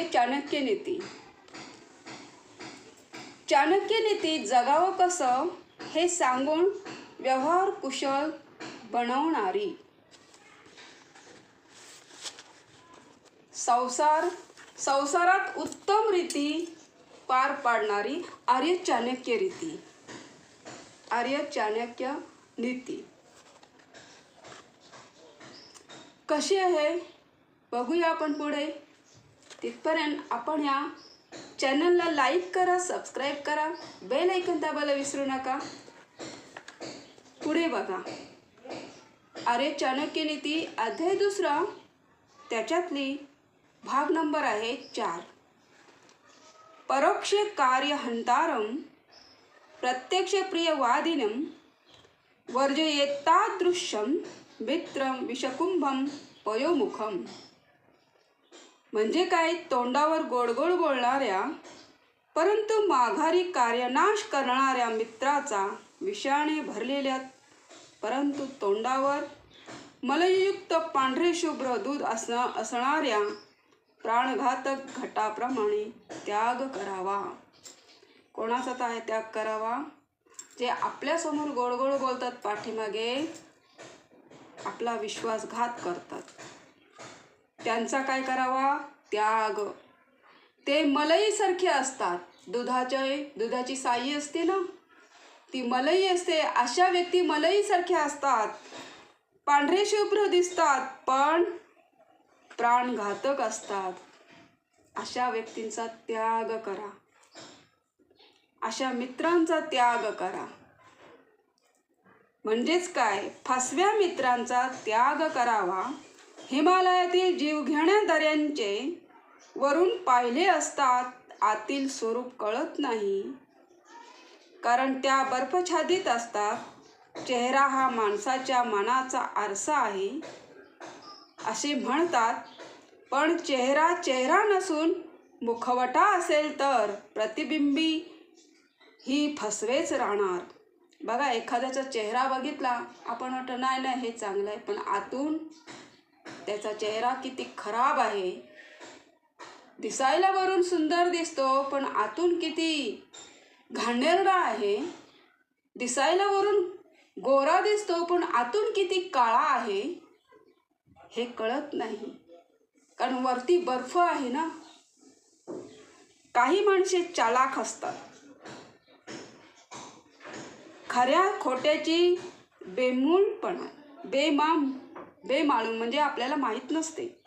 चाणक्य नीती. चाणक्य नीती जगावं कसं हे सांगून व्यवहार कुशल बनवणारी. संसार संसारात उत्तम रीती पार पाडणारी आर्य चाणक्य रीती. आर्य चाणक्य नीती. कशी आहे? बघूया आपण पुढे. तिथपर्यंत आपण या चॅनलला लाईक करा सबस्क्राईब करा बेल ऐकन दाबायला विसरू नका. पुढे बघा. अरे चाणक्य नीती अध्याय दुसरा. त्याच्यातली भाग नंबर आहे चार. परोक्ष कार्य हंतारम प्रत्यक्ष प्रियवादिनं वर्जयेतादृश्यम मित्रम विषकुंभम पयोमुखम म्हणजे काय? तोंडावर गोडगोड बोलणाऱ्या परंतु माघारी कार्यनाश करणाऱ्या मित्राचा विषाणे भरलेल्या परंतु तोंडावर मलयुक्त पांढरे शुभ्र दूध असणं असणाऱ्या प्राणघातक घटाप्रमाणे त्याग करावा. कोणाचा काय त्याग करावा? जे आपल्यासमोर गोड गोड बोलतात पाठीमागे आपला विश्वासघात करतात. त्यांचा काय करावा? त्याग. ते मलईसारखे असतात. दुधाचे दुधाची साई असते ना? ती मलई असते. अशा व्यक्ती मलईसारख्या असतात. पांढरे शुभ्र दिसतात पण प्राणघातक असतात. अशा व्यक्तींचा त्याग करा. अशा मित्रांचा त्याग करा. म्हणजेच काय? फसव्या मित्रांचा त्याग करावा. हिमालयातील जीवघेण्या दऱ्यांचे वरून पाहिले असतात आतील स्वरूप कळत नाही. कारण त्या बर्फछादीत असतात. चेहरा हा माणसाच्या मनाचा आरसा आहे. असे म्हणतात पण चेहरा चेहरा नसून मुखवटा असेल तर प्रतिबिंबी ही फसवेच राहणार. बघा एखाद्याचा चेहरा बघितला आपण वाटतं नाही नाही हे चांगलं आहे. पण आतून त्याचा चेहरा किती खराब आहे. दिसायला वरून सुंदर दिसतो पण आतून किती घाणेरडा आहे. दिसायला वरून गोरा दिसतो पण आतून किती काळा आहे. हे कळत नाही. कारण वरती बर्फ आहे ना. काही माणसे चालाख असतात. खऱ्या खोट्याची बेमूळपणा बेमाम. बेमालूम म्हणजे आपल्याला माहीत नसते.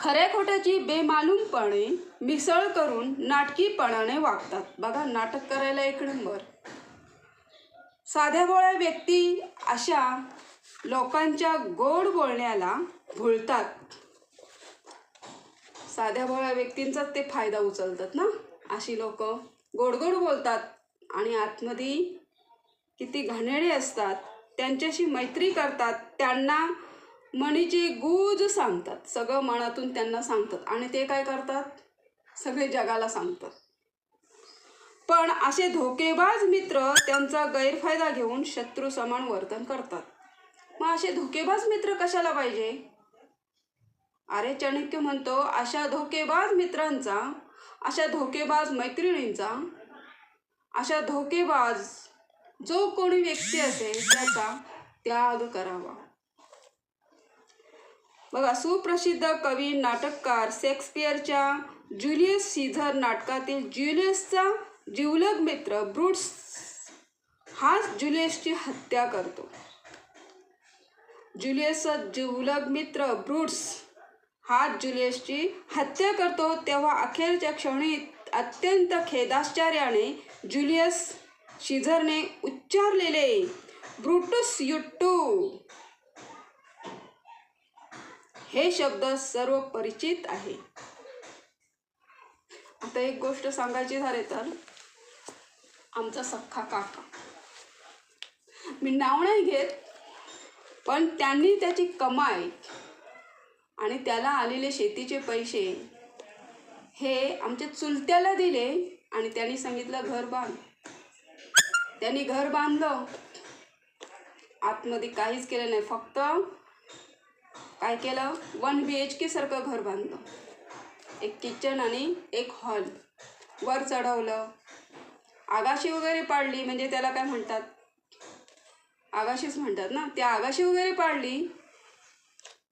खऱ्या खोट्याची बेमालूमपणे मिसळ करून नाटकीपणाने वागतात. बघा नाटक करायला एक नंबर. साध्या भोळ्या व्यक्ती अशा लोकांच्या गोड बोलण्याला भुलतात. साध्या भोळ्या व्यक्तींचाच ते फायदा उचलतात ना? अशी लोक गोड गोड बोलतात आणि आतमध्ये किती घाणेडे असतात. त्यांच्याशी मैत्री करतात त्यांना मनीची गूज सांगतात. सगळं मनातून त्यांना सांगतात. आणि ते काय करतात? सगळे जगाला सांगतात. पण असे धोकेबाज मित्र त्यांचा गैरफायदा घेऊन शत्रू समान वर्तन करतात. मग असे धोकेबाज मित्र कशाला पाहिजे? अरे चाणक्य म्हणतो अशा धोकेबाज मित्रांचा अशा धोकेबाज मैत्रिणींचा अशा धोकेबाज जो कोणी व्यक्ती असेल त्याचा त्याग करावा. बघा सुप्रसिद्ध कवी नाटककार शेक्सपियरच्या ज्युलियस सीझर नाटकातील ज्युलियसचा जिवलग मित्र ब्रूट्स हाच ज्युलियसची हत्या करतो. ज्युलियसचा जिवलग मित्र ब्रूट्स हा ज्युलियसची हत्या करतो तेव्हा अखेरच्या क्षणी अत्यंत खेदाश्चर्याने ज्युलियस शिझरने उच्चारलेले ब्रुटस युट्टू. हे शब्द सर्व परिचित आहे. आता एक गोष्ट सांगायची झाले तर आमचा सख्खा काका. मी नाव नाही घेत पण त्यांनी त्याची कमाई आणि त्याला आलेले शेतीचे पैसे हे आमच्या चुलत्याला दिले आणि त्यांनी सांगितलं घर बांध. त्यांनी घर बांधलं. आतमध्ये काहीच केलं नाही फक्त काय केलं? वन बी एच के सारखं घर बांधलं. एक किचन आणि एक हॉल वर चढवलं. आगाशी वगैरे पाडली म्हणजे त्याला काय म्हणतात? आगाशीच म्हणतात ना? त्या आगाशी वगैरे पाडली.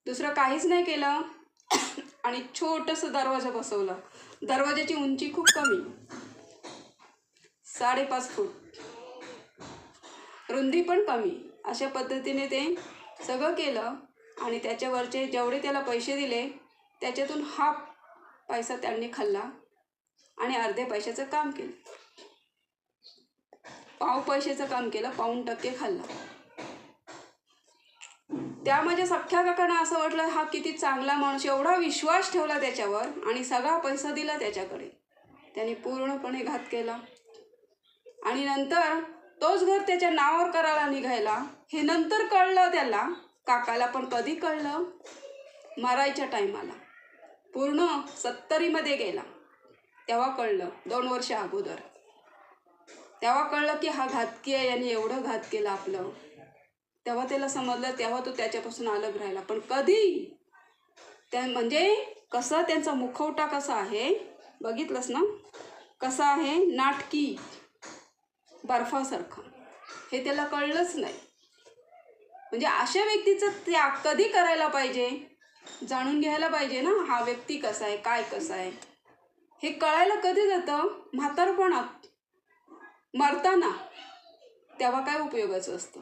दुसरं काहीच नाही केलं. आणि छोटंसं दरवाजा बसवला. दरवाजाची उंची खूप कमी. साडेपाच फूट. रुंदी पण कमी. अशा पद्धतीने ते सगळं केलं आणि त्याच्यावरचे जेवढे त्याला पैसे दिले त्याच्यातून हाफ पैसा त्यांनी खाल्ला आणि अर्ध्या पैशाचं काम केलं. पाव पैशाचं काम केलं पाऊन टक्के खाल्ला. त्या माझ्या सख्या काकांना असं वाटलं हा किती चांगला माणूस एवढा विश्वास ठेवला त्याच्यावर आणि सगळा पैसा दिला त्याच्याकडे. त्याने पूर्णपणे घात केला. आणि नंतर तोच घर त्याच्या नावावर करायला निघायला. हे नंतर कळलं त्याला. काकाला पण कधी कळलं? मरायच्या टायमाला. पूर्ण सत्तरीमध्ये गेला. तेव्हा कळलं दोन वर्ष अगोदर. तेव्हा कळलं की हा घातकी आहे याने एवढं घात केलं आपलं. तेव्हा त्याला समजलं तेव्हा तो त्याच्यापासून अलग राहिला. पण कधी? त्या म्हणजे कसं त्यांचा मुखवटा कसा आहे? बघितलंस ना? कसा आहे? नाटकी. बर्फासारखा. हे त्याला कळलंच नाही. म्हणजे अशा व्यक्तीचं त्याग कधी करायला पाहिजे? जाणून घ्यायला पाहिजे ना हा व्यक्ती कसा आहे काय कसा आहे? हे कळायला कधी जातं? म्हातारपणात. मरताना. तेव्हा काय उपयोगाचं असतं?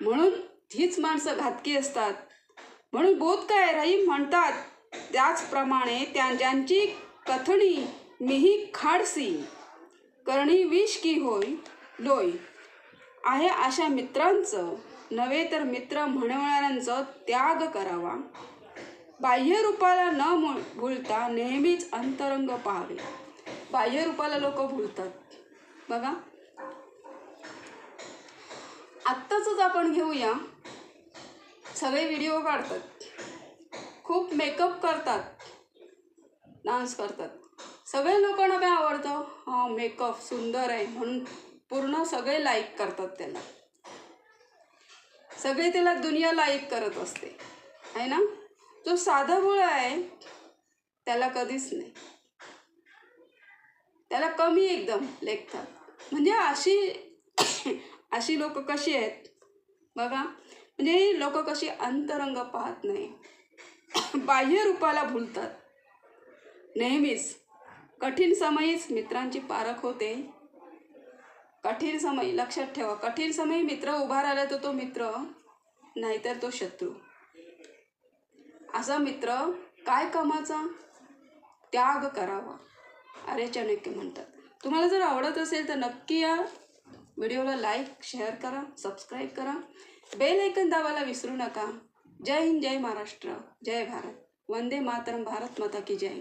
म्हणून हीच माणसं घातकी असतात. म्हणून बोध काय राही म्हणतात त्याचप्रमाणे त्या ज्यांची कथणी मिही खाडसी. करणी विष की होय लोय आहे अशा मित्रांचं नव्हे तर मित्र म्हणणाऱ्यांचं त्याग करावा. बाह्यरूपाला न मु- भुलता नेहमीच अंतरंग पाहावे. बाह्यरूपाला लोक भुलतात. बघा. आत्ताच आपण घेऊया. सगळे व्हिडिओ काढतात. खूप मेकअप करतात. डान्स करतात. सगळे लोकांना काय आवडतं. हा मेकअप सुंदर आहे म्हणून पूर्ण सगळे लाईक करतात त्याला. सगळे त्याला दुनिया लाईक करत असते. आहे ना? जो साधा भोळा आहे त्याला कधीच नाही. त्याला कमी एकदम लेखतात. म्हणजे अशी अशी लोक कशी आहेत? बघा. म्हणजे लोक कशी अंतरंग पाहत नाही. बाह्य रूपाला भुलतात. नेहमीच. कठीण समयीच मित्रांची पारख होते. कठीण समय लक्षात ठेवा. कठीण समयी मित्र उभा राहिला तर तो मित्र नाहीतर तो शत्रू. असा मित्र काय कामाचा? त्याग करावा. अरे चाणक्य म्हणतात. तुम्हाला जर आवडत असेल तर नक्की या व्हिडिओला लाईक शेअर करा सबस्क्राईब करा. बेल ऐकन दाबायला विसरू नका. जय हिंद जय महाराष्ट्र जय भारत. वंदे मातरम भारत माता की जय.